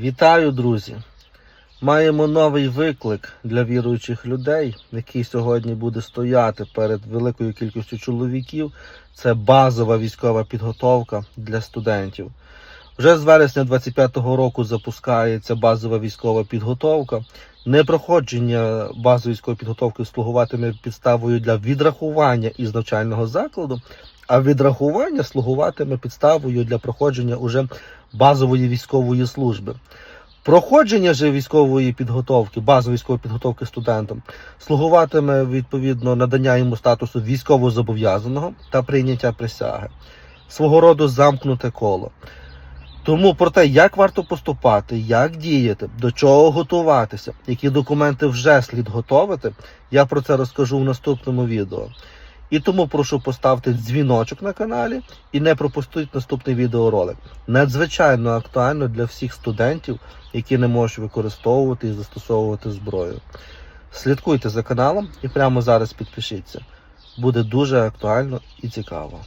Вітаю, друзі! Маємо новий виклик для віруючих людей, який сьогодні буде стояти перед великою кількістю чоловіків. Це базова військова підготовка для студентів. Вже з вересня 25-го року запускається базова військова підготовка. Непроходження базової військової підготовки слугуватиме підставою для відрахування із навчального закладу, а відрахування слугуватиме підставою для проходження уже базової військової служби. Проходження же військової підготовки, базової військової підготовки студентам, слугуватиме відповідно надання йому статусу військовозобов'язаного та прийняття присяги. Свого роду замкнуте коло. Тому про те, як варто поступати, як діяти, до чого готуватися, які документи вже слід готувати, я про це розкажу в наступному відео. І тому прошу поставити дзвіночок на каналі і не пропустити наступний відеоролик. Надзвичайно актуально для всіх студентів, які не можуть використовувати і застосовувати зброю. Слідкуйте за каналом і прямо зараз підпишіться. Буде дуже актуально і цікаво.